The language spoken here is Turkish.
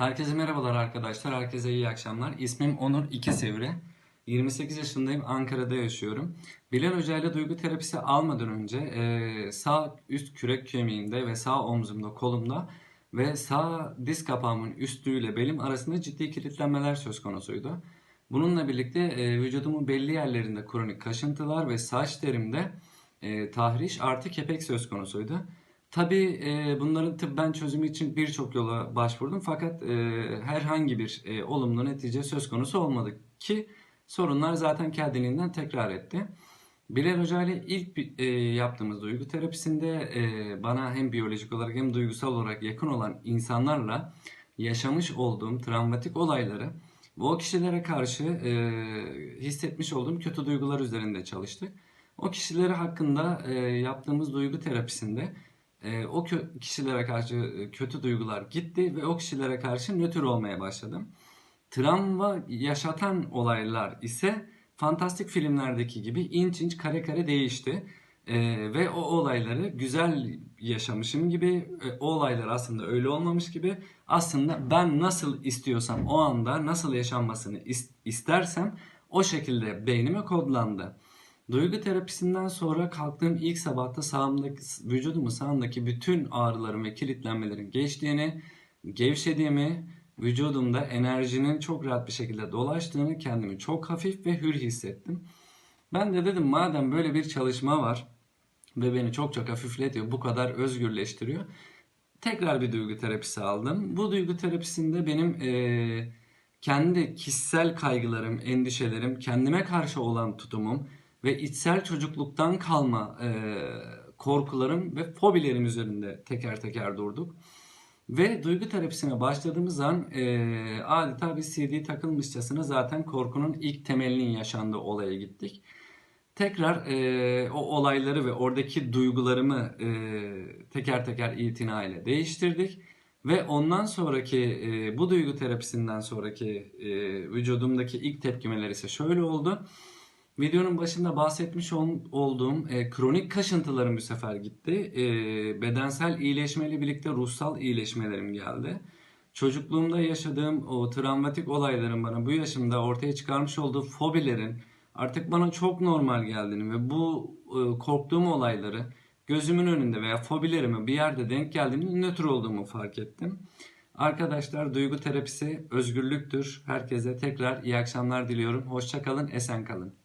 Herkese merhabalar arkadaşlar. Herkese iyi akşamlar. İsmim Onur İkisevri. 28 yaşındayım. Ankara'da yaşıyorum. Bilal Hoca ile duygu terapisi almadan önce e, sağ üst kürek kemiğimde ve sağ omzumda, kolumda ve sağ diz kapağımın üstüyle belim arasında ciddi kilitlenmeler söz konusuydu. Bununla birlikte e, vücudumun belli yerlerinde kronik kaşıntılar ve saç terimde e, tahriş artı kepek söz konusuydu. Tabii e, bunların tıbben çözümü için birçok yola başvurdum fakat e, herhangi bir e, olumlu netice söz konusu olmadı ki sorunlar zaten kendiliğinden tekrar etti. Bilal Hoca ile ilk e, yaptığımız duygu terapisinde e, bana hem biyolojik olarak hem duygusal olarak yakın olan insanlarla yaşamış olduğum travmatik olayları ve o kişilere karşı e, hissetmiş olduğum kötü duygular üzerinde çalıştık. O kişileri hakkında e, yaptığımız duygu terapisinde e, o kişilere karşı e, kötü duygular gitti ve o kişilere karşı nötr olmaya başladım. Travma yaşatan olaylar ise fantastik filmlerdeki gibi inç inç kare kare değişti. E, ve o olayları güzel yaşamışım gibi, e, o olaylar aslında öyle olmamış gibi aslında ben nasıl istiyorsam o anda nasıl yaşanmasını is- istersem o şekilde beynime kodlandı. Duygu terapisinden sonra kalktığım ilk sabahta sağımdaki, vücudumun sağımdaki bütün ağrıların ve kilitlenmelerin geçtiğini, gevşediğimi, vücudumda enerjinin çok rahat bir şekilde dolaştığını, kendimi çok hafif ve hür hissettim. Ben de dedim madem böyle bir çalışma var ve beni çok çok hafifletiyor, bu kadar özgürleştiriyor. Tekrar bir duygu terapisi aldım. Bu duygu terapisinde benim eee, kendi kişisel kaygılarım, endişelerim, kendime karşı olan tutumum ve içsel çocukluktan kalma eee, korkularım ve fobilerim üzerinde teker teker durduk. Ve duygu terapisine başladığımız an eee, adeta bir CD takılmışçasına zaten korkunun ilk temelinin yaşandığı olaya gittik. Tekrar eee, o olayları ve oradaki duygularımı eee, teker teker itinayla değiştirdik. Ve ondan sonraki eee, bu duygu terapisinden sonraki eee, vücudumdaki ilk tepkimeler ise şöyle oldu. Videonun başında bahsetmiş ol- olduğum eee, kronik kaşıntılarım bu sefer gitti. Eee, bedensel iyileşmeyle birlikte ruhsal iyileşmelerim geldi. Çocukluğumda yaşadığım o travmatik olayların bana bu yaşımda ortaya çıkarmış olduğu fobilerin artık bana çok normal geldiğini ve bu e, korktuğum olayları gözümün önünde veya fobilerime bir yerde denk geldiğimde nötr olduğumu fark ettim. Arkadaşlar duygu terapisi özgürlüktür. Herkese tekrar iyi akşamlar diliyorum. Hoşça kalın, esen kalın.